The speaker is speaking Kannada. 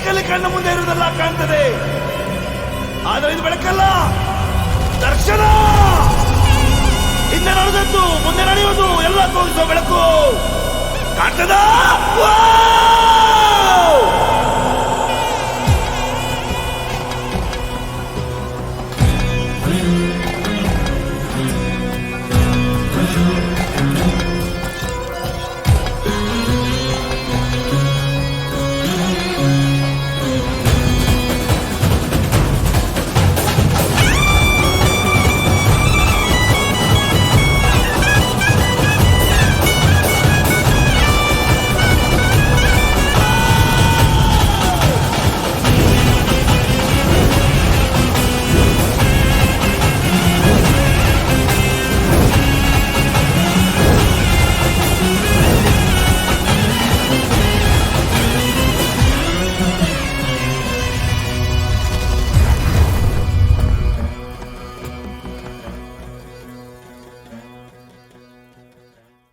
ಬೆಳಕಲ್ಲಿ ಕಣ್ಣು ಮುಂದೆ ಇರುವುದೆಲ್ಲ ಕಾಣ್ತದೆ. ಆದರೆ ಇದು ಬೆಳಕಲ್ಲ. ದರ್ಶನ! ಹಿಂದೆ ನಡೆದದ್ದು, ಮುಂದೆ ನಡೆಯುವುದು, ಎಲ್ಲ ತೋರಿಸೋ ಬೆಳಕು. ಕಾಣ್ತದಾ?